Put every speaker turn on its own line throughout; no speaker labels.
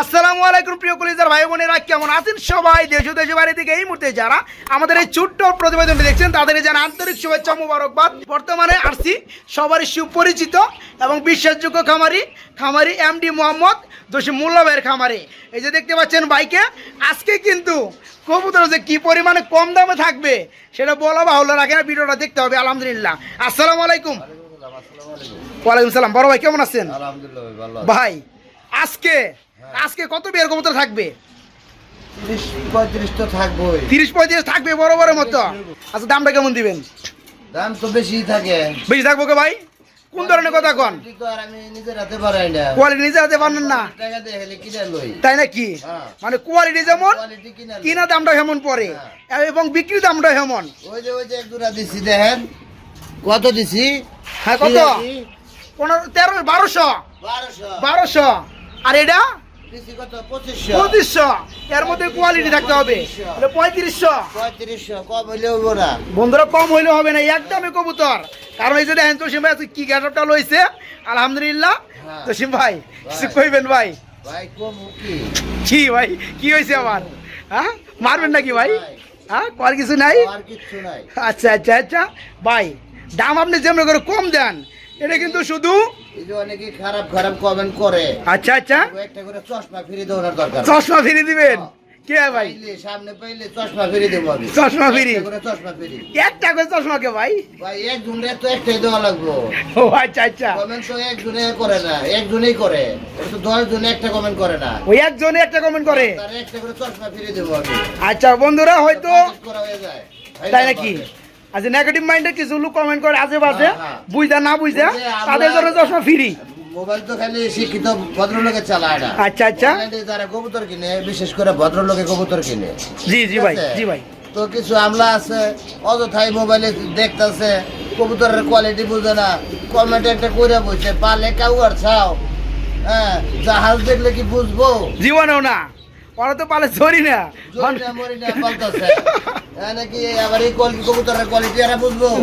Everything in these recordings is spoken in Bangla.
আসসালামু আলাইকুম প্রিয় কলিজার ভাই বোনেরা কেমন আছেন সবাই? দেশ দেশ বাইরে থেকে এই মুহূর্তে যারা আমাদের এই ছোট্ট প্রতিবেদনটি দেখছেন তাদের জানা আন্তরিক শুভেচ্ছা মুবারকবাদ। বর্তমানে আসছি সবারই সুপরিচিত এবং বিশ্বাসযোগ্য খামারি খামারি এমডি মোহাম্মদ জসিম মোল্লা ভাইয়ের খামারি। এই যে দেখতে পাচ্ছেন বাইকে আজকে কিন্তু কবুতর যে কি পরিমাণে কম দামে থাকবে সেটা বলা বাহুল্য রাখে না ভিডিওটা দেখতে হবে আলহামদুলিল্লাহ। আসসালামু আলাইকুম। ওয়ালাইকুম সালাম। বড় ভাই কেমন আছেন?
আলহামদুলিল্লাহ ভাই
আজকে আজকে কত বিয়ের কবুতর থাকবে?
তিরিশ পঁয়ত্রিশ
থাকবে বড় বড় মতো। আচ্ছা দামটা কেমন দিবেন?
দাম তো বেশি থাকে।
বেশি থাকব কে ভাই? কোন ধরনের কথা কন?
কোয়ালিটি
নিজে হাতে পারেন না। তাই
হ্যাঁ।
মানে কোয়ালিটি যেমন
কিনা
দামটা হেমন পড়ে। এবং বিক্রি দামটা হেমন।
ওই যে ওই যে এক দিছি দেখেন। কত দিছি?
হ্যাঁ কত? পনেরো তেরো বারোশো।
বারোশো।
আর এটা?
দিছি পঁচিশশো।
এর মধ্যে কোয়ালিটি থাকতে হবে। পঁয়ত্রিশশো।
পঁয়ত্রিশশো কম হইলে হইব না।
বন্ধুরা কম হইলে হবে না। একদমই কবুতর। কারণ এই যে দেখেন তোসিম ভাই কি লইছে। আলহামদুলিল্লাহ।
হ্যাঁ।
তোসিম ভাই কিছু কইবেন ভাই?
ভাই কি?
কি ভাই কি হয়েছে আমার হ্যাঁ? মারবেন নাকি ভাই? হ্যাঁ? কিছু নাই। আচ্ছা আচ্ছা আচ্ছা। ভাই দাম আপনি যেমন করে কম দেন এটা কিন্তু শুধু
অনেকে খারাপ খারাপ কমেন্ট করে।
আচ্ছা আচ্ছা।
একটা করে চশমা ফিরে দেওয়ার দরকার।
চশমা ফিরে দিবেন? কে ভাই?
সামনে পাইলে চশমা ফিরে দেবো
চশমা ফিরি?
চশমা ফিরি
একটা করে চশমাকে ভাই?
ভাই একজনের তো একটাই দেওয়া লাগবো।
ও আচ্ছা আচ্ছা।
কমেন্ট তো একজনে করে না একজনেই করে। তো দশ জনে একটা কমেন্ট করে না।
ওই একজনে একটা কমেন্ট করে।
তার একটা করে চশমা ফিরে দেবো
আচ্ছা বন্ধুরা হয়তো
করা হয়ে যায়।
তাই নাকি? আচ্ছা নেগেটিভ মাইন্ডে কিছু লোক কমেন্ট করে আজে বাজে
হ্যাঁ, হ্যাঁ।
বুঝা না বুঝা তাদের জন্য চশমা ফ্রি
মোবাইল তো খালি শিক্ষিত ভদ্রলোকে চালায় না।
আচ্ছা আচ্ছা।
যারা কবুতর কিনে বিশেষ করে ভদ্রলোকে কবুতর কিনে।
জি জি ভাই
আছে?
জি ভাই।
তো কিছু আমলা আছে অযথাই মোবাইলে দেখতেছে কবুতরের কোয়ালিটি বুঝে না। কমেন্ট একটা করে পালে কাউ আর ছাও। হ্যাঁ জাহাজ দেখলে কি বুঝব?
জীবনেও না। ওরা তো পালে ধরি না।
না না পাল্টাছে হ্যাঁ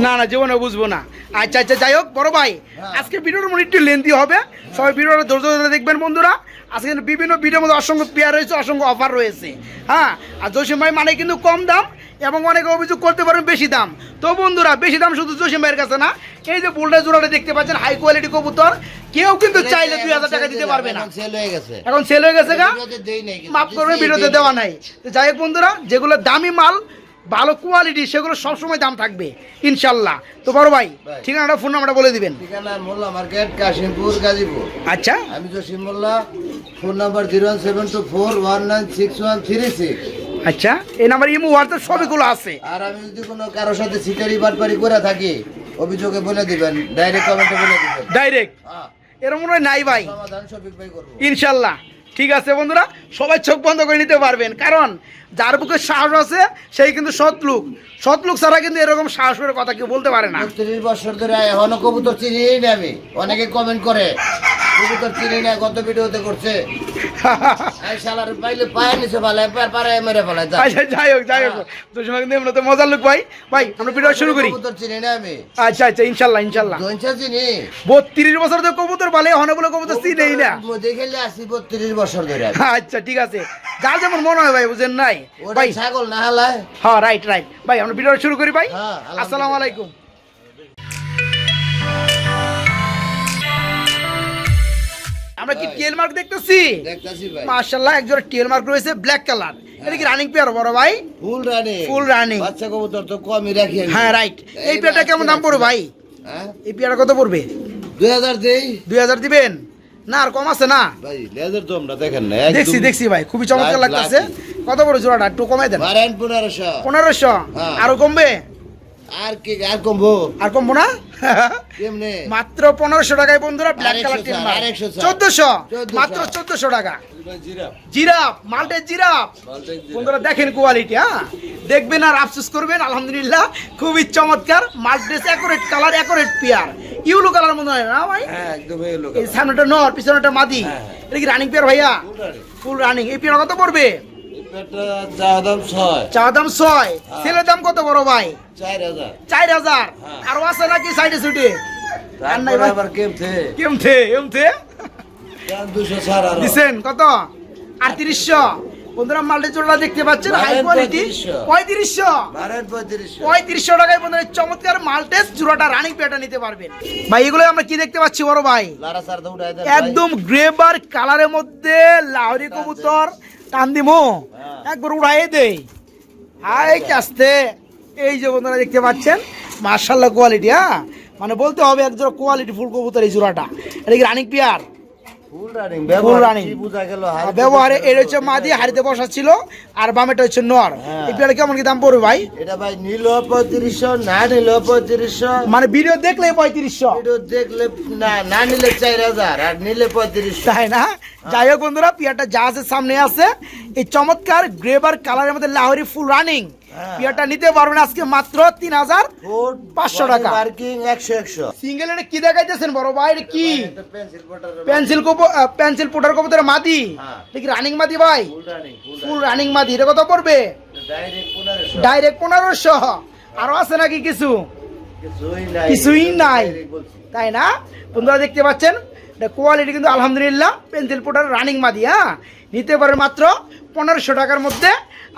না না জীবনে বুঝব না। আচ্ছা আচ্ছা যাই হোক বড় ভাই
হ্যাঁ।
আজকে ভিডিওর মনে একটু লেন্দি হবে। সবাই ভিডিওটা ধৈর্য ধরে দেখবেন বন্ধুরা। আজকে বিভিন্ন ভিডিওর মধ্যে অসংখ্য পেয়ার রয়েছে অসংখ্য অফার রয়েছে। হ্যাঁ আর জসিম ভাই মানে কিন্তু কম দাম। এবং অনেকে অভিযোগ করতে পারেন বেশি দাম। তো বন্ধুরা বেশি দাম শুধু জসিম ভাইয়ের কাছে না এই যে বুলটা জোড়াটা দেখতে পাচ্ছেন হাই কোয়ালিটি কবুতর কেউ কিন্তু চাইলে দুই হাজার টাকা দিতে পারবে না।
সেল হয়ে গেছে।
এখন সেল হয়ে গেছে গা। মাফ করবে ভিডিওতে দেওয়া
নাই।
তো যাই হোক বন্ধুরা যেগুলো দামি মাল ভালো কোয়ালিটি সেগুলো সবসময় দাম থাকবে ইনশাল্লাহ। তো বড় ভাই। ঠিকানাটা ফোন নাম্বারটা বলে দিবেন।
ঠিকানা মোল্লা মার্কেট কাশিমপুর গাজীপুর।
আচ্ছা।
আমি Jasim Molla phone number zero one seven two four one nine six one three six
আচ্ছা এই নাম্বার ইমো হোয়াটসঅ্যাপ সবগুলো আছে।
আর আমি যদি কোনো কারোর সাথে সিটারি বাটপারি করে থাকি অভিযোগে বলে দিবেন ডাইরেক্ট কমেন্টে বলে দিবেন।
ডাইরেক্ট
হ্যাঁ,
এরকম নাই ভাই।
সমাধান সঠিক ভাই করব।
ইনশাল্লাহ। ঠিক আছে বন্ধুরা? সবাই চোখ বন্ধ করে নিতে পারবেন। কারণ যার বুকে সাহস আছে সেই কিন্তু সৎ লোক। সৎ লোক ছাড়া কিন্তু এরকম সাহস করে কথা কেউ বলতে পারে না।
বত্রিশ বছর ধরে এখনও কবুতর চিনিই না আমি। অনেকে কমেন্ট করে কবুতর চিনি না গত ভিডিওতে করছে? এই শালার পাইলে পায়ে নিচে ফেলায় পাড়ায় মেরে ফেলায় তা।
যাই হোক যাই হোক কিন্তু এমনি তো মজার লোক ভাই। ভাই আমরা ভিডিও শুরু করি।
কবুতর চিনি না
ইনশাল্লাহ ইনশাল্লাহ।
চিনি।
বত্রিশ বছর ধরে কবুতর পালে হনে বলে কবুতর চিনেই না।
খেলে আসি বত্রিশ বছর ধরে।
আচ্ছা ঠিক আছে। যেমন মনে হয় ভাই বুঝেন নাই? ভাই।
ছাগল না হালায়?
হ্যাঁ রাইট রাইট ভাই আমরা ভিডিও শুরু করি ভাই।
হ্যাঁ,
আসসালামু আলাইকুম। আমরা কি টিএল মার্ক দেখতেছি?
দেখতাছি ভাই।
মাশাআল্লাহ একজোড়া টিএল মার্ক রয়েছে ব্ল্যাক কালার এটা কি রানিং পেয়ার বড় ভাই?
ফুল রানি
Full running।
বাচ্চা কবুতর তো কমই রাখি।
হ্যাঁ রাইট এই পেয়ারটা কেমন দাম পড়বে ভাই?
হ্যাঁ?
এই পেয়ারটা কত পড়বে?
দুই হাজার দেই।
দুই হাজার দিবেন? না আর কম আছে না?
ভাই লেজার আমরা দেখেন না
দেখছি দেখছি ভাই খুবই চমৎকার লাগতেছে। কত বড় জোড়াটা? একটু কমাই দেন।
মারেন পনেরোশো।
পনেরোশো?
হ্যাঁ।
আরও কমবে?
আর কি আর কমবো?
আর কমবো না?
কেমনে?
মাত্র পনেরোশো টাকায় বন্ধুরা ব্ল্যাক কালার
100 ছাড়, আর 100 ছাড়।
চোদ্দশো?
1400
মাত্র চোদ্দশো টাকা। জিরাপ মাল্টের জিরাপ বন্ধুরা দেখেন কোয়ালিটি হ্যাঁ? দেখবেন আর আফসোস করবেন আলহামদুলিল্লাহ খুবই চমৎকার। Maltese accurate colour accurate pair yellow colour মনে হয় না ভাই?
হ্যাঁ
সামনেটা নর পিছনেটা মাদি।
হ্যাঁ।
এটা কি রানিং পেয়ার ভাইয়া? ফুল রানিং এই পেয়ার কত পড়বে?
চা দাম ছয়।
ছেলের দাম কত বড় ভাই?
চার হাজার। হ্যাঁ।
আরও আছে নাকি সাইডে
কেমতে?
কেমথে
দুশো ছাড় আর।
কত? আটত্রিশশো। বন্ধুরা মাল্টি দেখতে পাচ্ছেন হাই কোয়ালিটি পঁয়ত্রিশশো।
পঁয়ত্রিশশো
টাকায় বন্ধুরা চমৎকার মাল্টেস জোড়াটা রানিং পেয়ারটা নিতে পারবেন। ভাই এগুলো আমরা কি দেখতে পাচ্ছি বড় ভাই? একদম গ্রেবার কালারের মধ্যে লাহরি কবুতর টান দিমো
হ্যাঁ।
একবার উড়াই দেই। হাই আসতে এই যে বন্ধুরা দেখতে পাচ্ছেন? মার্শাল্লাহ কোয়ালিটি হ্যাঁ? মানে বলতে হবে একজোড়া কোয়ালিটি ফুল কবুতর এই জোড়াটা। এটা কি রানিং পিয়ার?
ব্যবহার
রানিং
কি বুঝা গেল
ব্যবহারে এটা হচ্ছে মাদি হাড়িতে বসা ছিল আর বামেটা হচ্ছে নর
হ্যাঁ।
কেমন কি দাম পড়বে ভাই?
এটা ভাই নিল পঁয়ত্রিশশো না নিল পঁয়ত্রিশশো।
মানে ভিডিও দেখলে পঁয়ত্রিশশো।
ভিডিও দেখলে না না নিলে চার হাজার আর নিলে পঁয়ত্রিশশো।
তাই না? যাই হোক বন্ধুরা পিয়ারটা জাহাজের সামনে আছে। এই চমৎকার গ্রেবার কালারের মধ্যে লাহোরি ফুল রানিং
হ্যাঁ।
পিয়ারটা নিতে পারবেন আজকে মাত্র তিন হাজার 500 টাকা।
একশো একশো।
সিঙ্গেল এটা কি দেখাইতেছেন বড় ভাই? এটা কি?
পেন্সিল
পেন্সিল পুটার কবুতরের মাদি?
হ্যাঁ।
এটা কি রানিং মাদি ভাই?
ফুল রানিং
মাদি। এটা কত পড়বে?
ডাইরেক্ট পনেরোশো।
আরও আছে নাকি কিছু?
কিছুই নাই।
তাই না? বন্ধুরা দেখতে পাচ্ছেন? এটা কোয়ালিটি কিন্তু আলহামদুলিল্লাহ। পেন্সিল পুটার রানিং মাদি হ্যাঁ? নিতে পারে মাত্র পনেরোশো টাকার মধ্যে।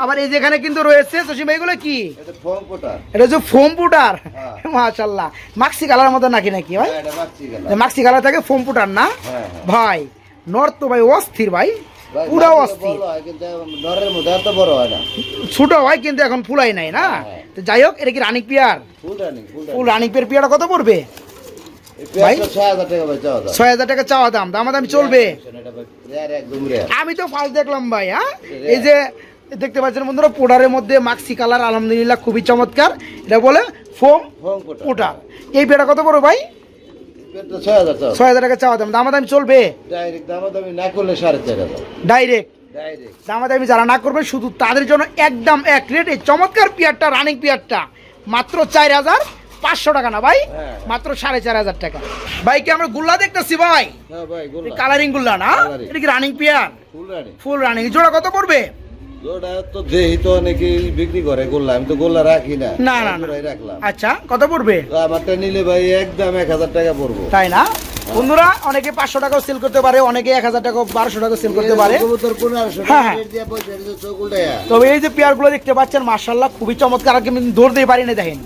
আবার এই যেখানে কিন্তু রয়েছে সসীম এগুলো কি?
এটা ফোম পোটার।
এটা হচ্ছে ফোম পুটার?
হ্যাঁ।
মাশাল্লাহ। মাক্সি কালার মতো নাকি নাকি ভাই?
হ্যাঁ,
মাক্সি কালার থাকে ফোম পুটার না?
হ্যাঁ, হ্যাঁ।
ভাই নর্থ তো ভাই অস্থির ভাই। অস্থির।
হয়,
ছোট হয় কিন্তু এখন ফুলাই নাই না?
হ্যাঁ।
তো যাই হোক এটা কি রানিক পিয়ার?
ফুল
রানিক পিয়ার পিয়ারটা কত পড়বে? ভাই?
ছয় হাজার টাকা চাওয়া দাম।
চলবে। আমি তো ফার্স্ট দেখলাম ভাই হ্যাঁ? এই যে দেখতে পাচ্ছেন বন্ধুরা পোডারের মধ্যে মাক্সি কালার আলহামদুলিল্লাহ খুবই চমৎকার। এটা বলে ফোম
পোটার।
এই পেটা কত বড় ভাই?
ছয় হাজার
টাকা চাওয়া দাম দামাদামি চলবে?
ডাইরেক্ট দামাদামি না করলে সাড়ে চার হাজার।
ডাইরেক্ট
ডাইরেক্ট
দামাদামি যারা না করবে শুধু তাদের জন্য একদম এক রেট এই চমৎকার পিয়ারটা রানিং পিয়ারটা মাত্র চার হাজার। পাঁচশো টাকা না ভাই?
হ্যাঁ।
মাত্র সাড়ে চার হাজার টাকা। ভাই কি আমরা গুল্লা দেখতেছি ভাই?
হ্যাঁ ভাই গোল্লা।
কালারিং গুল্লা না? এটা কি রানিং পিয়ার
ফুল রানিং
জোড়া কত পড়বে?
ওটা তো দেহি তো অনেকেই বিক্রি করে গোল্লা আমি তো গোল্লা রাখি না।
না না না।
রাখলাম।
আচ্ছা কত পড়বে?
আমারটা নিলে ভাই একদম এক হাজার টাকা পড়ব।
তাই না? বন্ধুরা অনেকে পাঁচশো টাকাও সেল করতে পারে অনেকে এক হাজার টাকা বারোশো টাকা সেল করতে পারে। হ্যাঁ, হ্যাঁ। তবে এই যে পেয়ারগুলো দেখতে পাচ্ছেন মার্শাল্লাহ খুবই চমৎকার আমি ধরতেই পারি না দেখেন।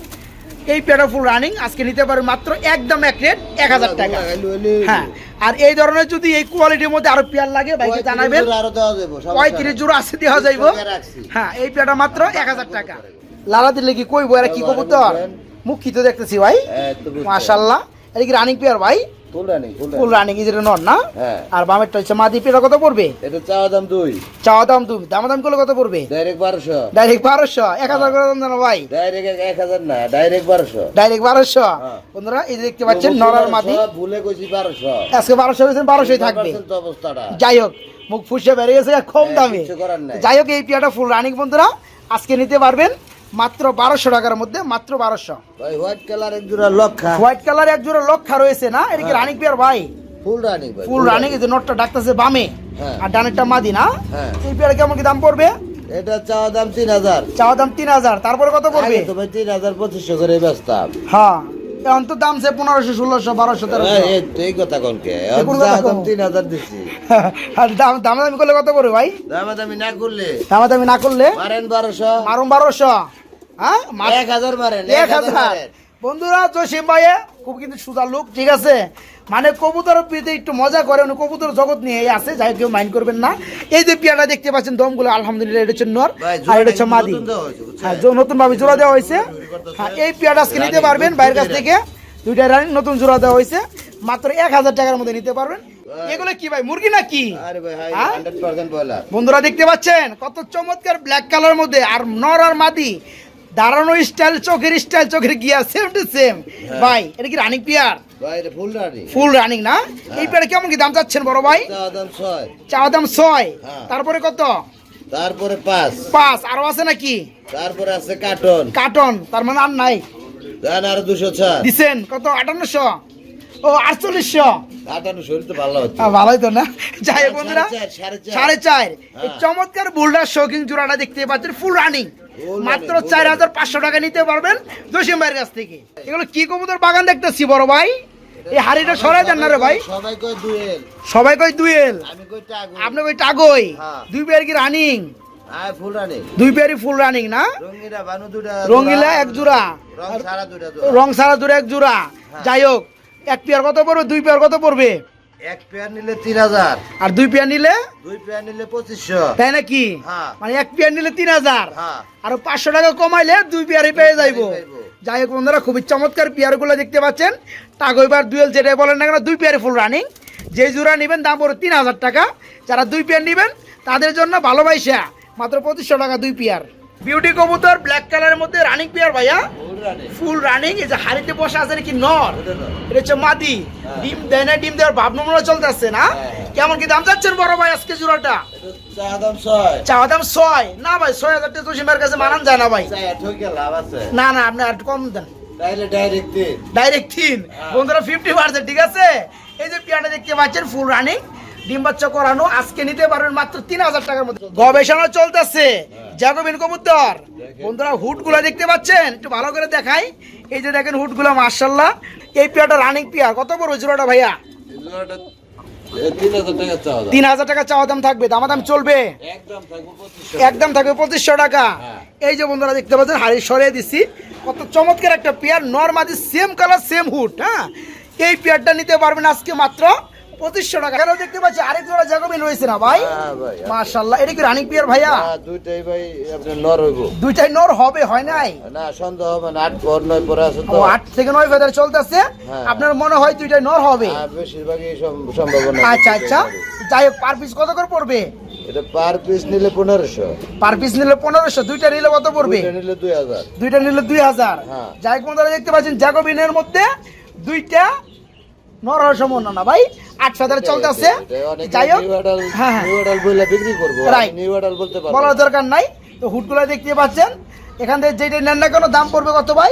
এই প্যারাফুল রানিং আজকে নিতে পারেন মাত্র একদম এক রেট এক হাজার টাকা। হ্যাঁ আর এই ধরনের যদি এই কোয়ালিটির মধ্যে আরও পেয়ার লাগে ভাইকে জানাবেন?
পঁয়ত্রিশ।
জোড়া আছে দেওয়া যাইব। হ্যাঁ এই পেয়ারটা মাত্র এক হাজার টাকা। লালা দিলে কি কইবো এরা কি কবুতর? কি তো দেখতেছি ভাই।
মাসাল্লাহ
মাশাল্লাহ। এটা কি রানিং পেয়ার ভাই?
Full running, full
full
running.
Running এই যেটা নর না। আর বামেরটা হচ্ছে মাদি পেয়ারটা কত পড়বে?
এটা চাওয়া দাম দুই।
চাওয়া দাম তুমি দাম দাম করলে কত পড়বে?
ডাইরেক্ট বারোশো।
ডাইরেক্ট বারোশো। এক হাজার করে দাম ভাই।
ডাইরেক্ট এক হাজার না ডাইরেক্ট বারোশো।
ডাইরেক্ট বারোশো। বন্ধুরা এই দেখতে পাচ্ছেন নরার মাদি।
ভুলে কইছি বারোশো।
আজকে বারোশো হয়েছেন বারোশোই থাকবে।
অবস্থাটা।
যাই হোক মুখ ফুসে বেরিয়ে গেছে কম
হ্যাঁ,
দামে। যাই হোক এই পিয়াটা ফুল রানিং বন্ধুরা। আজকে নিতে পারবেন মাত্র বারোশো টাকার মধ্যে মাত্র বারোশো।
হোয়াইট কালার এক জোড়া লক্ষা।
হোয়াইট কালার এক জোড়া লক্ষা রয়েছে না? এটা কি
হ্যাঁ।
রানিং পিয়ার ভাই?
ফুল রানিং ভাই
ফুল রানিং এই যে নটটা ডাকতেছে বামে।
হ্যাঁ।
আর ডানেরটা মাদি না?
হ্যাঁ।
এই পিয়ার কেমন কি দাম পড়বে?
এটা চাওয়া দাম তিন হাজার।
চাওয়া দাম তিন হাজার। তারপরে কত পড়বে?
আগে তো ভাই তিন হাজার পঁচিশশো করে বেচতাম
হ্যাঁ। এখন তো দাম সে পনেরোশো ষোলোশো বারোশো তেরোশো।
এই, কথা কনকে দাম তিন হাজার দিচ্ছি
আর দাম দামাদামি করলে কত পড়বে ভাই?
দামাদামি না করলে।
দামাদামি না করলে?
মারেন বারোশো।
মারুন বারোশো। হ্যাঁ
এক হাজার মারেন
এক হাজার বন্ধুরা জসিম ভাইয়ে খুব কিন্তু লোক ঠিক আছে? মানে কবুতর পিতে একটু মজা করে উনি কবুতর জগৎ নিয়ে আছে যাই কেউ মাইন্ড করবেন না। এই যে পিয়াটা দেখতে পাচ্ছেন দমগুলো আলহামদুলিল্লাহ এটা হচ্ছে নর আর এটা হচ্ছে মাদি? হ্যাঁ নতুন ভাবে জোড়া দেওয়া হয়েছে। হ্যাঁ এই পিয়াটা আজকে নিতে পারবেন বাইরের কাছ থেকে। দুইটা রানি নতুন জোড়া দেওয়া হয়েছে। মাত্র এক হাজার টাকার মধ্যে নিতে পারবেন। এগুলো কি ভাই মুরগি না কি হ্যাঁ? বন্ধুরা দেখতে পাচ্ছেন কত চমৎকার ব্ল্যাক কালার মধ্যে আর নর আর মাদি। দাঁড়ানো স্টাইল চোখের স্টাইল চোখের গিয়া সেম টু সেম ভাই এটা কি রানিং পিয়ার
ফুল রানিং
না? এই পেয়ারে কেমন কি দাম চাচ্ছেন বড় ভাই?
দাম ছয়। হ্যাঁ।
তারপরে কত?
তারপরে পাঁচ।
পাঁচ। আরও আছে নাকি?
তারপরে আছে কার্টন
কার্টন তার মানে আর নাই।
আর দুশো
দিছেন? কত? আটান্নশো? ও আটচল্লিশশো? ভালোই তো না? যাই বন্ধুরা
সাড়ে চার, হ্যাঁ।
চমৎকার বোল্ডার শৌখিন জোড়াটা দেখতে পাচ্ছেন। ফুল রানিং মাত্র চার হাজার পাঁচশো টাকা নিতে পারবেন জসিম ভাইয়ের কাছ থেকে। এগুলো কি কবুতর বাগান দেখতেছি বড় ভাই? এই হাড়িটা সরাই দেন না রে ভাই।
সবাই কই দুয়েল।
সবাই কই দুয়েল?
আমি কই টাগু
আপনি কই টাগই?
হ্যাঁ।
দুই পেয়ার কি রানিং
ফুল রানি
দুই পেয়ারই ফুল রানিং না?
রঙ্গিলা বানু দুটা
রঙ্গিলা এক জোড়া।
রং সারা দুটা
রং সারা দূরে এক জোড়া। যাই হোক এক পেয়ার কত পড়বে? দুই পেয়ার কত পড়বে?
এক পেয়ার নিলে তিন হাজার।
আর দুই পেয়ার নিলে?
দুই পেয়ার নিলে পঁচিশশো।
তাই নাকি?
হ্যাঁ।
মানে এক পেয়ার নিলে তিন হাজার।
হ্যাঁ।
আর পাঁচশো টাকা কমাইলে দুই পেয়ারই পেয়ে যাইবো। যাই হোক বন্ধুরা খুবই চমৎকার পেয়ারগুলো দেখতে পাচ্ছেন। টাগইবার দুয়েল যেটাই বলেন না কেন দুই পেয়ারে ফুল রানিং যে জোড়া নেবেন দাম পড়বে তিন হাজার টাকা। যারা দুই পেয়ার নেবেন তাদের জন্য ভালোবাসা। মাত্র পঁচিশশো টাকা দুই পেয়ার। বিউটি কবুতর ব্ল্যাক কালারের মধ্যে রানিং পেয়ার ভাইয়া।
ফুল রানিং
এই যে হাড়িতে বসে আছে নাকি নর? এটা হচ্ছে মাদি। ডিম দেয় না ডিম দেওয়ার ভাব নমুনা চলতেছে না?
হ্যাঁ।
কেমন কি দাম চাচ্ছেন বড় ভাই আজকে জোড়াটা? চাওয়া দাম ছয়। না ভাই ছয় হাজার টাকা জসিমের কাছে মানান যায় না ভাই। না না আপনি আর একটু কম দেন।
ডাইরেক্ট
তিন
হ্যাঁ।
বন্ধুরা ফিফটি পার্সেন্ট ঠিক আছে? এই যে পিয়াটা দেখতে পাচ্ছেন ফুল রানিং ডিম বাচ্চা করানো আজকে নিতে পারবেন মাত্র তিন হাজার টাকার মধ্যে। গবেষণা চলতেছে। জ্যাকোবিন কবুতর বন্ধুরা হুডগুলা দেখতে পাচ্ছেন? একটু ভালো করে দেখাই। এই যে দেখেন হুডগুলা মার্শাল্লাহ এই পিয়াটা রানিং পিয়ার। কত বড় জোড়াটা ভাইয়া?
তিন হাজার টাকা চাওয়া দাম।
থাকবে। দামা দাম চলবে
একদম থাকব পঁচিশশো
টাকা।
হ্যাঁ।
এই যে বন্ধুরা দেখতে পাচ্ছেন হাড়ি সরিয়ে দিচ্ছি কত চমৎকার একটা পেয়ার। নর্মাদি সেম কালার সেম হুড হ্যাঁ? এই পেয়ারটা নিতে পারবেন আজকে মাত্র পঁচিশশো টাকা। কেন দেখতে পাচ্ছি আরেক জোড়া রয়েছে না ভাই?
হ্যাঁ
মাশাল্লাহ এটা কি রানিং পেয়ার ভাইয়া?
দুইটাই ভাই আপনার নর হইব।
দুইটাই নর হবে হয় নাই?
না সন্দেহ হবে না আট পর নয় পরে আছে তো।
আট থেকে নয় ফেদার চলতেছে।
হ্যাঁ।
আপনার মনে হয় দুইটাই নর হবে?
হ্যাঁ, বেশিরভাগই সম্ভাবনা
আচ্ছা আচ্ছা। যাই হোক পার পিস কত করে পড়বে?
এটা পার পিস নিলে
পার পিস নিলে দুইটা নিলে কত পড়বে?
দুইটা নিলে দুই হাজার।
দুইটা নিলে দুই হাজার।
হ্যাঁ।
যাই হোক বন্ধুরা দেখতে পাচ্ছেন জ্যাকোবিনের মধ্যে দুইটা নর সম্পন্ন না ভাই। আট ফেদার চলতেছে। যাই হোক হ্যাঁ হ্যাঁ।
নিউ আডাল বইলা বিক্রি করব
Right.
নিউ আডাল বলতে
বলার দরকার নাই। তো হুটগুলো দেখতে পাচ্ছেন। এখান থেকে যেটা নেন না কেন দাম পড়বে কত ভাই?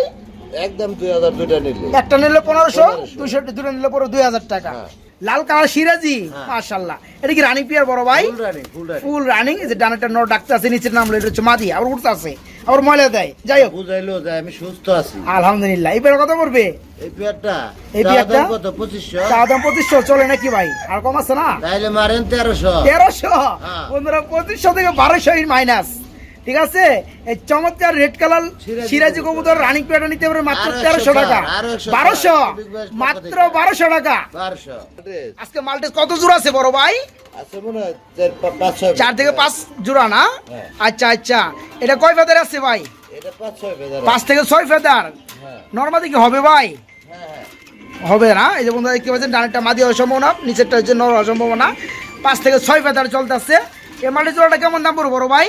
একদম দুই হাজার দুইটা নিলে।
একটা নিলে পনেরোশো দুইশো দুটো নিলে পড়বে দুই হাজার টাকা।
হ্যাঁ।
লাল কালার সিরাজি। মাশাল্লাহ এটা কি রানী পিয়ার বড় ভাই?
ফুল রানিং
যে ডানাটা নর ডাকতে আছে নিচের নাম এটা হচ্ছে মাদি আবার উঠতে আছে আবার ময়লা দেয়। যাই হোক।
বুঝাইলো যে আমি সুস্থ আছি।
আলহামদুলিল্লাহ। এই পেয়ার কত পড়বে?
এই পেয়ারটা
এই পেয়ারটা?
কত? পঁচিশশো।
চা দাম পঁচিশশো। চলে নাকি ভাই? আর কম আছে না?
তাইলে মারেন তেরোশো।
তেরোশো?
হ্যাঁ।
বন্ধুরা পঁচিশশো থেকে বারোশো মাইনাস। ঠিক আছে? এই চমৎকার রেড কালার
সিরাজি কবুতর।
রানিং পেয়ারটা নিতে পারবে মাত্র তেরোশো টাকা বারোশো। মাত্র বারোশো টাকা। আজকে মাল্টেস কত জোড়া আছে বড় ভাই?
হয় চার
থেকে পাঁচ জোড়া না?
হ্যাঁ।
আচ্ছা আচ্ছা। এটা কয় ফেদার আছে ভাই?
পাঁচ
থেকে ছয় ফেদার?
হ্যাঁ।
নর্মালি কি হবে ভাই?
হ্যাঁ হ্যাঁ।
হবে না? এই যে বন্ধুরা দেখতে পাচ্ছেন ডানেরটা মাদি হওয়ার সম্ভাবনা নিচেরটা হচ্ছে নর হওয়ার সম্ভাবনা। পাঁচ থেকে ছয় ফেদার চলতেছে। এই মাল্টি জোড়াটা কেমন দাম পড়ব বড় ভাই?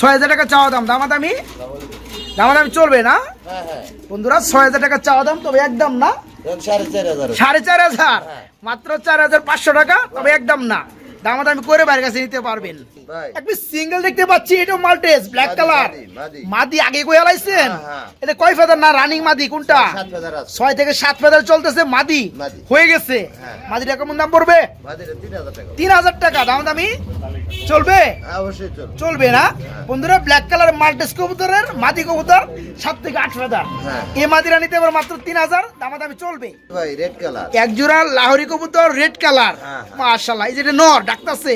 ছয় হাজার টাকা
চাওয়া দাম দামাদামি? দামাদামি চলবে না?
হ্যাঁ হ্যাঁ।
বন্ধুরা ছয় হাজার টাকা চাওয়া দাম তবে একদম না।
সাড়ে চার হাজার। হ্যাঁ।
মাত্র চার হাজার পাঁচশো টাকা তবে একদম না। দামাদামি করে বাইরের কাছে নিতে পারবেন।
ভাই।
সিঙ্গেল দেখতে পাচ্ছি এটা মাল্টেস ব্ল্যাক কালার।
মাদি, মাদি।
মাদি আগে। এটা কয় ফেদার না রানিং মাদি কোনটা? ছয় থেকে সাত ফেদার চলতেছে মাদি। হয়ে গেছে। মাদিটা কেমন দাম পড়বে?
তিন হাজার টাকা।
তিন দাম দামি চলবে?
হ্যাঁ, অবশ্যই
চলবে। না? বন্ধুরা ব্ল্যাক কালার মাল্টেস কবুতরের মাদি কবুতর সাত থেকে আট হাজার।
এ
এই মাদিরা নিতে পারো মাত্র তিন হাজার দামাদামি চলবে।
ভাই রেড কালার
এক জোড়া লাহরি কবুতর রেড কালার
হ্যাঁ, হ্যাঁ।
মাশাআল্লাহ এই যেটা নর ডাকতাছে।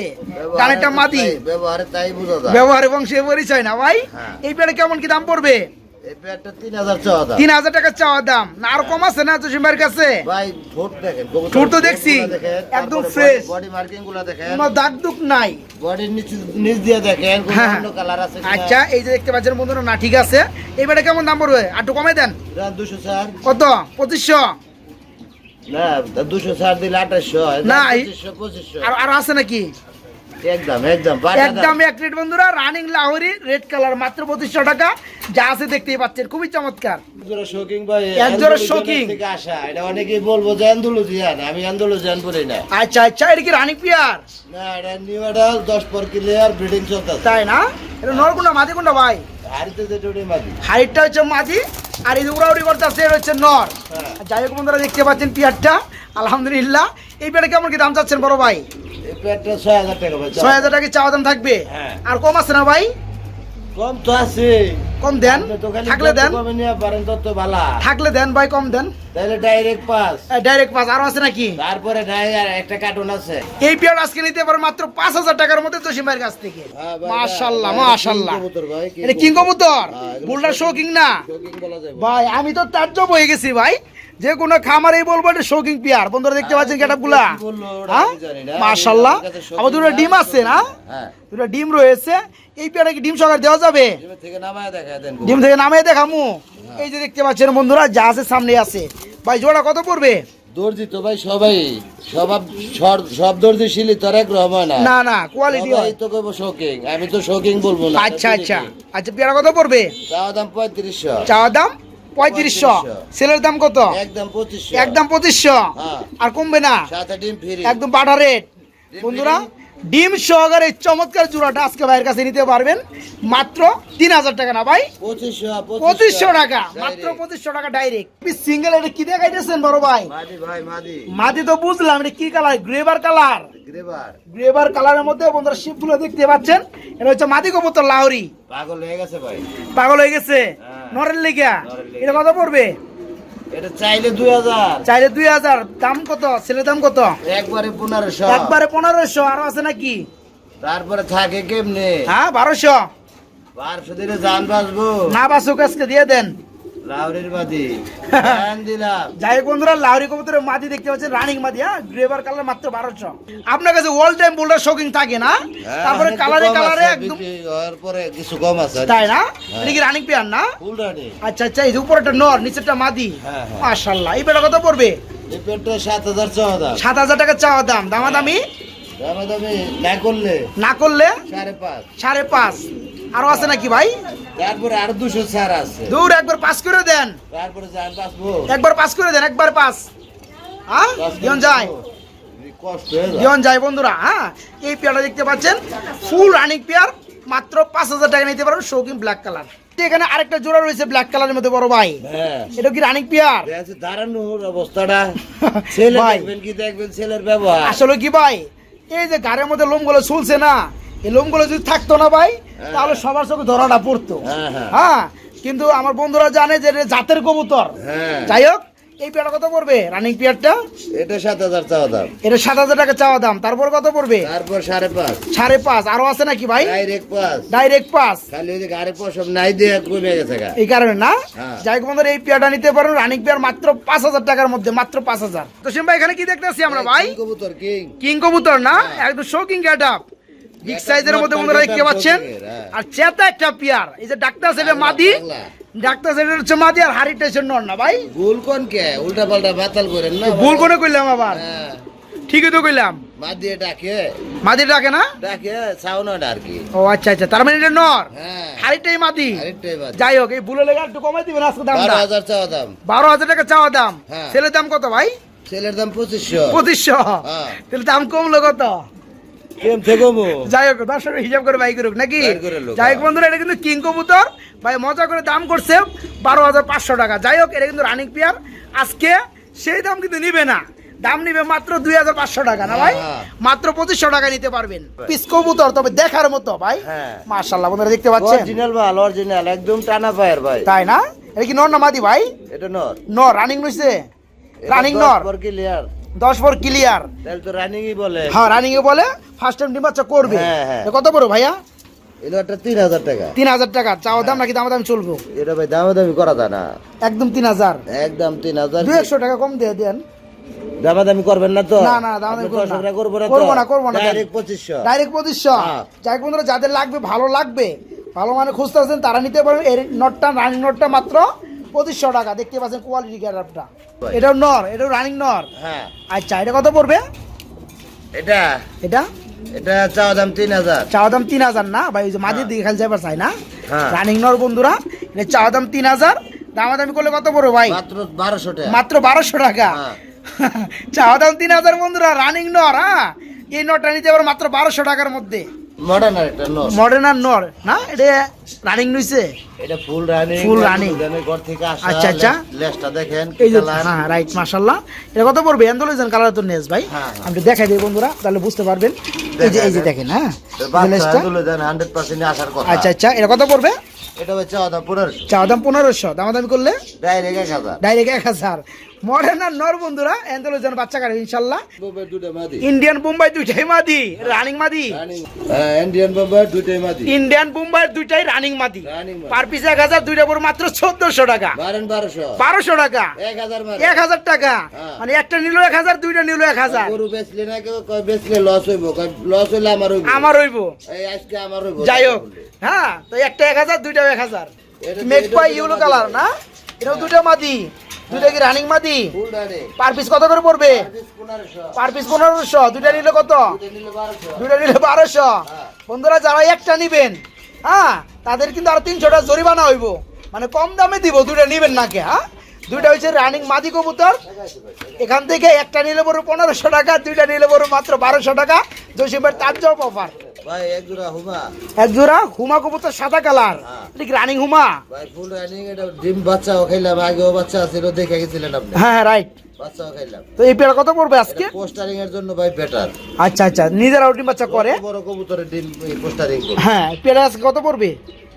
ডানেরটা মাদি।
ব্যবহারে তাই বোঝা যায়।
ব্যবহার এবং সে পরিচয় না ভাই?
হ্যাঁ।
এই পেয়ারে কেমন কি দাম পড়বে?
তিন হাজার চাওয়া দাম।
তিন হাজার টাকা চাওয়া দাম। না আর কম আছে না জসিমের কাছে?
ভাই ঠোঁট দেখেন
ঠোঁট তো দেখছি, একদম fresh।
বডি মার্কিংগুলা দেখেন।
কোনো দাগ দুক নাই।
বডির নিচ নিচ দিয়ে দেখেন কোন
হ্যাঁ।
কালার আছে
আচ্ছা এই যে দেখতে পাচ্ছেন বন্ধুরা না ঠিক আছে। পেয়ারে কেমন দাম পড়বে? আর একটু কমে দেন। কত? পঁচিশশো?
না দুশো চার দিলে আঠাশশো
না, আর আর আছে নাকি?
একদম একদম
একদম এক রেট বন্ধুরা রানিং লাহোরি রেড কালার মাত্র পঁচিশশো টাকা। যা আছে দেখতেই পাচ্ছেন খুবই চমৎকার।
এক ভাই
এক জোড়া
থেকে আসা এটা অনেকেই বলব যে আন্দোলজিয়ান আমি আন্দোলজিয়ান বলি না।
আচ্ছা আচ্ছা এটা কি রানিং পিয়ার
না এটা নিউ আডাল দশ পর ক্লিয়ার ব্রিডিং চলতেছে।
তাই না? এটা নরকুন্ডা ভাই?
হারিতে যেটা ওটাই মাদি।
হাইটটা হচ্ছে মাঝি আর এই যে উড়াউড়ি করতেছে হচ্ছে নর।
হ্যাঁ।
যাই হোক বন্ধুরা দেখতে পাচ্ছেন পিয়ারটা আলহামদুলিল্লাহ এই পেয়ারে কেমন কি দাম চাচ্ছেন বড় ভাই?
ছয় হাজার টাকা ভাই
ছয় হাজার টাকা চাওয়া দাম থাকবে?
হ্যাঁ।
আর কম আছে না ভাই?
কম তো আছে।
কম দেন। থাকলে দেন।
পারেন তত ভালো।
থাকলে দেন ভাই কম দেন।
তাহলে ডাইরেক্ট পাস।
Direct pass. আরও আছে নাকি?
তারপরে একটা কার্টুন আছে।
এই পেয়ার আজকে নিতে পারেন মাত্র পাঁচ হাজার টাকার মধ্যে জসিম কাছ থেকে।
হ্যাঁ ভাই, কিং কবুতর হ্যাঁ,
না। ভাই আমি তো তাজ্জব হয়ে গেছি ভাই। যে কোনো খামারেই বলব এটা শৌকিং পেয়ার। বন্ধুরা দেখতে পাচ্ছেন গেটা গুলা? হ্যাঁ?
আমার
আবার দুটো ডিম আছে না?
হ্যাঁ।
দুটো ডিম রয়েছে। এই পেয়ারটা কি ডিম সকাল দেওয়া যাবে? ডিম থেকে নামিয়ে দেখামু। এই যে দেখতে পাচ্ছেন বন্ধুরা যা আছে সামনে আছে। ভাই জোড়া কত পড়বে?
দর্জি তো ভাই সবাই। সব সব দর্জি শিলি তোর এক রকম না।
না না কোয়ালিটি
সবাই তো কইবো শোকিং আমি তো শোকিং বলব না।
আচ্ছা আচ্ছা। আচ্ছা পেয়ারা কত পড়বে?
চাওয়া দাম পঁয়ত্রিশশো।
চাওয়ার দাম পঁয়ত্রিশশো। সেলের দাম কত?
একদম পঁচিশশো। হ্যাঁ।
আর কমবে না? একদম বাটা রেট। বন্ধুরা ডিম সহকারে চমৎকার জোড়াটা আজকে ভাইয়ের কাছে নিতে পারবেন। মাত্র তিন হাজার টাকা না ভাই?
পঁচিশশো
টাকা। মাত্র পঁচিশশো টাকা ডাইরেক্ট সিঙ্গেল এটা কি দেখাইতেছেন বড় ভাই?
মাদি
তো বুঝলাম এটা কি কালার গ্রেভার কালার
গ্রেবার
কালারের মধ্যে বন্ধুরা দেখতে পাচ্ছেন। এটা হচ্ছে মাটি কবুতর লাহরি।
পাগল হয়ে গেছে ভাই।
পাগল হয়ে গেছে। নরের লেগা
নরের লেগা।
এটা কত পড়বে?
এটা চাইলে দুই হাজার।
চাইলে দুই হাজার। দাম কত? দাম কত?
একবারে পনেরোশো।
একবারে পনেরোশো। আরও আছে নাকি?
তারপরে থাকে কেমনে?
হ্যাঁ বারোশো।
বারোশো দিলে যান বাঁচবো।
না বাঁচুক আজকে দিয়ে দেন।
লাউরির মাদি। ধ্যান দিলাম।
যাই বন্ধুরা লাউরি কবুতরের মাদি দেখতে পাচ্ছেন রানিং মাদি হ্যাঁ? গ্রেভার কালার মাত্র বারোশো। আপনার কাছে অল টাইম বোল্ডার শৌকিং থাকে না?
হ্যাঁ,
তারপরে কালারে কালারে একদম
পরে কিছু কম আছে।
তাই না?
হ্যাঁ।
এটা কি রানিং পেয়ার না? আচ্ছা আচ্ছা এই যে নর নিচেরটা মাদি।
হ্যাঁ, হ্যাঁ।
এই কত পড়বে?
এই সাত হাজার ছ হাজার।
সাত হাজার টাকা চাওয়া দাম। দামা দামি
দামে দামে না করলে
না করলে?
সাড়ে পাঁচ।
সাড়ে পাঁচ। আরও আছে নাকি ভাই?
তারপরে আর দুশো ছাড় আছে।
দূর একবার পাস করে দেন।
তারপরে যান বাঁচবো
একবার পাস করে দেন একবার পাস। হ্যাঁ? যায়।
যায়।
বন্ধুরা হ্যাঁ? এই পেয়ারটা দেখতে পাচ্ছেন? ফুল রানিং পেয়ার মাত্র পাঁচ হাজার টাকা নিতে পারবেন শৌকিন ব্ল্যাক কালার এখানে আরেকটা জোড়া রয়েছে ব্ল্যাক কালারের মধ্যে বড় ভাই।
হ্যাঁ।
এটা কি রানিং পেয়ার?
দাঁড়ানোর অবস্থাটা। ছেলে দেখবেন কি দেখবেন ছেলের ব্যবহার।
আসলে কি ভাই? এই যে গাড়ির মধ্যে লোমগুলো ঝুলছে না এই লোমগুলো যদি থাকতো না ভাই তাহলে সবার চোখে ধরাটা পড়তো।
হ্যাঁ, হ্যাঁ।
হ্যাঁ কিন্তু আমার বন্ধুরা জানে যে এটা জাতের কবুতর।
হ্যাঁ।
যাই হোক এই পেয়ারটা কত পড়বে? রানিং পেয়ারটা?
এটা সাত হাজার চাওয়া দাম।
এটা সাত হাজার টাকা চাওয়া দাম। তারপর কত পড়বে?
তারপর সাড়ে পাঁচ।
সাড়ে পাঁচ। আরও আছে নাকি ভাই?
ডাইরেক্ট পাঁচ।
ডাইরেক্ট পাঁচ।
খালি ওই যে গাড়ি পশম নাই দিয়ে কমে গেছে
এই কারণে না?
হ্যাঁ।
যাই হোক বন্ধুরা এই পেয়ারটা নিতে পারেন। রানিং পেয়ার মাত্র পাঁচ হাজার টাকার মধ্যে মাত্র পাঁচ হাজার। তো সিম ভাই এখানে কি দেখতে দেখতেছি আমরা ভাই?
কবুতর কিং
কিং কবুতর না? একদম শোকিং গেট আপ বিগ সাইজের মধ্যে বন্ধুরা দেখতে পাচ্ছেন। আর চেতা একটা পেয়ার। এই যে ডাক্তার সেটা মাদি ডাক্তার সেটা হচ্ছে মাদি আর না ভাই
ভুল কোন কে উল্টা পাল্টা বাতাল করেন না
ভুল করে কইলাম আবার।
হ্যাঁ,
ঠিকই তো কইলাম।
মা দিয়ে ডাকে।
মাদি ডাকে না?
ডাকে আর কি
ও আচ্ছা আচ্ছা। তার মানে এটা নর।
হ্যাঁ।
হাড়িটাই মাদি।
বাদ
যাই হোক এই ভুলে লেগে একটু কমাই দিবেন আজকে
বারো
দামটা
হাজার চাওয়া দাম।
বারো হাজার টাকা চাওয়া দাম।
হ্যাঁ।
ছেলের দাম কত ভাই?
ছেলের দাম পঁচিশশো।
পঁচিশশো।
হ্যাঁ।
তাহলে দাম কমলো কত?
কেম থেকে মো?
যাই হোক দর্শক হিসাব করে বাই করুক নাকি? যাই হোক। বন্ধুরা এটা কিন্তু কিং কবুতর। ভাই মজা করে দাম করছে বারো হাজার পাঁচশো টাকা। যাই হোক এটা কিন্তু রানিং পেয়ার আজকে সেই দাম কিন্তু নিবে না। দাম নিবে মাত্র দুই হাজার পাঁচশো টাকা না ভাই। মাত্র পঁচিশশো টাকা নিতে পারবেন। পিস কবুতর তবে দেখার মতো ভাই।
হ্যাঁ।
মার্শাল্লাহ বন্ধুরা দেখতে পাচ্ছেন?
অরিজিনাল মাল অরিজিনাল একদম টানা পায়ের ভাই।
তাই না? এটা কি নর না মাদি ভাই?
এটা নর।
নর রানিং নইছে রানিং নর।
ক্লিয়ার
দশ ফোর ক্লিয়ার
তাহলে তো রানিংই বলে।
হ্যাঁ রানিং এ বলে ফার্স্ট টাইম ডিম বাচ্চা করবে।
হ্যাঁ, হ্যাঁ।
কত পড়ো ভাইয়া?
এটা তিন হাজার টাকা।
তিন হাজার টাকা। চাওয়া দাম নাকি দাম দাম চলবো?
এটা ভাই দামে দামি করা যায় না।
একদম তিন হাজার।
একদম তিন হাজার।
দু একশো টাকা কম দিয়ে দেন।
দামা দামি করবেন না তো?
না, না, দামাদামি
আপনি
করব না।
করব না
করব না, করব
পঁচিশশো।
ডাইরেক্ট পঁচিশশো।
হ্যাঁ।
যাই বন্ধুরা যাদের লাগবে ভালো লাগবে। ভালো মানে খুঁজতে আছেন তারা নিতে পারবেন। এর নটটা রানিং নটটা মাত্র পঁচিশশো টাকা দেখতে পাচ্ছেন কোয়ালিটি গ্যারাপটা এটাও নর এটাও রানিং নর।
হ্যাঁ।
আচ্ছা এটা কত পড়বে?
এটা?
এটা?
এটা চাওয়া দাম তিন হাজার।
চাওয়া দাম তিন হাজার না? ভাই ওই যে মাঝে দিকে খালি যাবার চাই না?
হ্যাঁ।
রানিং নর বন্ধুরা এটা চাওয়া দাম তিন হাজার। দামাদামি করলে কত পড়বে ভাই?
মাত্র বারোশো টাকা।
মাত্র বারোশো টাকা।
হ্যাঁ।
চাওয়া দাম তিন হাজার বন্ধুরা রানিং নর হ্যাঁ? এই নটটা নিতে পারো মাত্র বারোশো টাকার মধ্যে।
মডার্ন আর একটা নর
মডার্ন আর নর না? এটা রানিং নইছে
এটা ফুল রানিং
Full running।
ঘর থেকে আসা
আচ্ছা, আচ্ছা।
লে- দেখেন
এই যে হ্যাঁ রাইট মাশাল্লাহ এটা কত পড়বে? এন্ডোলজিয়ান কালার তো নেস ভাই। আমি দেখাই দিই বন্ধুরা তাহলে বুঝতে পারবেন। এই যে এই যে দেখেন। হ্যাঁ।
তো
এই যে
বাচ্চা
লেজটা।
আন্দোলন দেন 100% আসার কথা।
আচ্ছা আচ্ছা। এটা কত পড়বে?
এটা হচ্ছে চাওয়া দাম
দামাদামি করলে?
ডাইরেক্ট এক হাজার।
মডার্ন আর নর বন্ধুরা এন্দলো বাচ্চা কাটে ইনশাল্লাহ।
বোম্বাই দুটো মাদি।
ইন্ডিয়ান বোম্বাই দুইটাই মাদি রানিং মাদি।
ইন্ডিয়ান বোম্বাই দুটোই মাদি।
ইন্ডিয়ান বোম্বাই দুইটাই রানিং মাদি। পার পিস এক হাজার দুইটা পর মাত্র চোদ্দশো টাকা।
বারেন বারোশো।
বারোশো টাকা।
এক হাজার মাদি
এক হাজার টাকা।
হ্যাঁ।
মানে একটা নিল এক হাজার দুইটা নিল এক হাজার।
গরু বেচলে না কেউ কয় বেচলে লস হইব লস হইলে আমার হইব।
আমার হইব।
এই আজকে আমার হইব।
যাই হোক। হ্যাঁ তো একটা এক হাজার দুইটা এক হাজার।
এটা তো-
মেক পাই ইউলো কালার না? এটাও দুটো মাদি। দুইটা কি রানিং মাদি? পার পিস কত করে পড়বে? পার পিস পনেরোশো। দুইটা নিলে কত?
দুটো নিলে বারোশো।
দুইটা নিলে বারোশো।
হ্যাঁ।
বন্ধুরা যারা একটা নিবেন হ্যাঁ তাদের কিন্তু আরও তিনশোটা জরিমানা হইব। মানে কম দামে দিব দুইটা নিবেন নাকি হ্যাঁ? দুইটা হচ্ছে রানিং মাদি কবুতর। এখান থেকে একটা নিলে বড় পনেরোশো টাকা দুইটা নিলে বড় মাত্র বারোশো টাকা। জসিমের তার জব অফার
ভাই এক জোড়া হুমা।
এক জোড়া? হুমা কবুতর সাদা কালার।
হ্যাঁ।
এটা কি রানিং হুমা?
ভাই ফুল রানিং এটা ডিম বাচ্চাও খাইলাম আগেও বাচ্চা আছে দেখে গেছিলেন আপনি।
হ্যাঁ হ্যাঁ রাইট
বাচ্চাও খাইলাম
তো এই পেয়ার কত পড়বে আজকে?
পোস্টারিং এর জন্য ভাই বেটার
আচ্ছা আচ্ছা বাচ্চা করে।
বড় কবুতরের ডিম পোস্টারিং করে
হ্যাঁ পেয়ার আজকে কত পড়বে?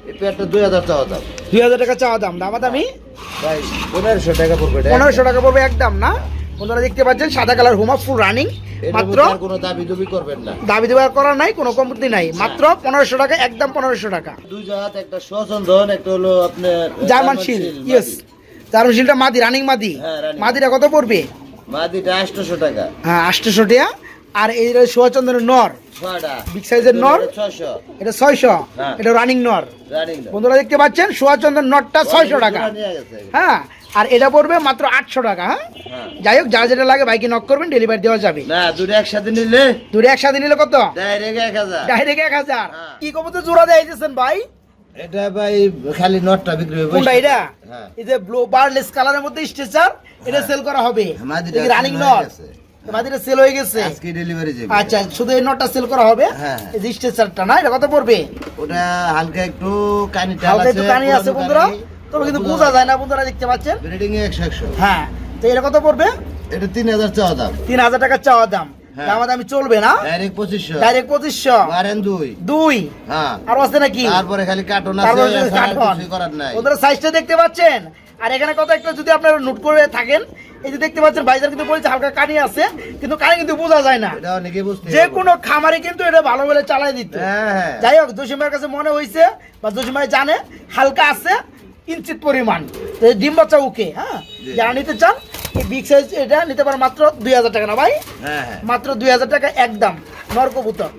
এই পেয়ারটা দুই হাজার চাওয়া দাম।
দুই হাজার টাকা চাওয়া দাম। দামা দামি
ভাই পনেরোশো টাকা পড়বে।
পনেরোশো টাকা পড়বে একদম না? বন্ধুরা দেখতে পাচ্ছেন সাদা কালার হুমা ফুল রানিং মাত্র
কোনো দাবি দুবি করবেন না।
দাবি দেওয়া করার নাই কোনো কমতি নাই মাত্র পনেরোশো টাকা একদম পনেরোশো টাকা।
দুই জাত একটা সচন্দন একটা হলো আপনার
জার্মান শিল ইয়েস জার্মান শিলটা মাদি রানিং মাদি।
হ্যাঁ,
মাদিটা কত পড়বে?
মাদিটা আটশোশো টাকা।
হ্যাঁ আটশোশো টাকা। আর এই সোয়াচন্দ্রের নর বিগ সাইজের নর এটা ছয়শো।
হ্যাঁ।
এটা রানিং নর। বন্ধুরা দেখতে পাচ্ছেন সোয়াচন্দ্রের নটটা ছয়শো টাকা। হ্যাঁ আর এটা পড়বে মাত্র আটশো টাকা হ্যাঁ?
হ্যাঁ।
যাই হোক যা যেটা লাগে বাইকে নক করবেন ডেলিভারি দেওয়া যাবে।
না দুটো একসাথে নিলে?
দূরে একসাথে নিলে কত?
ডাইরেক্ট এক হাজার।
ডাইরেক্ট এক হাজার।
হ্যাঁ।
কি কবুতর জোড়া দেয় ভাই?
এটা ভাই খালি নটটা বিক্রি হবে
কোনটা এটা?
হ্যাঁ।
এই যে ব্লু বারলেস কালারের মধ্যে স্ট্রেচার এটা সেল করা হবে। রানিং
sell
নট
হয়ে
মাদিটা সেল হয়ে গেছে।
আজকে ডেলিভারি যাবে।
আচ্ছা শুধু এই নটটা সেল করা হবে?
হ্যাঁ।
এই যে স্ট্রেচারটা না? এটা কত পড়বে?
ওটা হালকা একটু
হালকা একটু কানি আছে বন্ধুরা। তবে কিন্তু বোঝা যায় না বন্ধুরা দেখতে পাচ্ছেন?
ব্রিডিং এ একশো একশো।
হ্যাঁ তো এটা কত পড়বে?
এটা তিন হাজার চাওয়া দাম।
তিন হাজার টাকা চাওয়া দাম।
হ্যাঁ।
দাম দামি চলবে না?
ডাইরেক্ট পঁচিশশো।
ডাইরেক্ট পঁচিশশো।
বারেন দুই।
দুই।
হ্যাঁ।
আর আছে নাকি?
তারপরে খালি কার্টুন আছে। কিছুই করার নাই।
ওদের সাইজটা দেখতে পাচ্ছেন? আর এখানে কত একটা যদি আপনারা নোট করে থাকেন এই যে দেখতে পাচ্ছেন ভাইজার কিন্তু বলছে হালকা কানি আছে কিন্তু কানি কিন্তু বোঝা যায় না।
এটা অনেকে বুঝতে
যে কোনো খামারে কিন্তু এটা ভালো বলে চালাই দিত।
হ্যাঁ হ্যাঁ।
যাই হোক জসিমের কাছে মনে হয়েছে বা জসিমাই জানে হালকা আছে কিঞ্চিত পরিমাণ। ডিম বাচ্চা ওকে হ্যাঁ। যারা নিতে চান এই বিগ সাইজ এটা নিতে পারে মাত্র দুই হাজার টাকা না ভাই?
হ্যাঁ হ্যাঁ।
মাত্র দুই হাজার টাকা একদম নর কবুতর।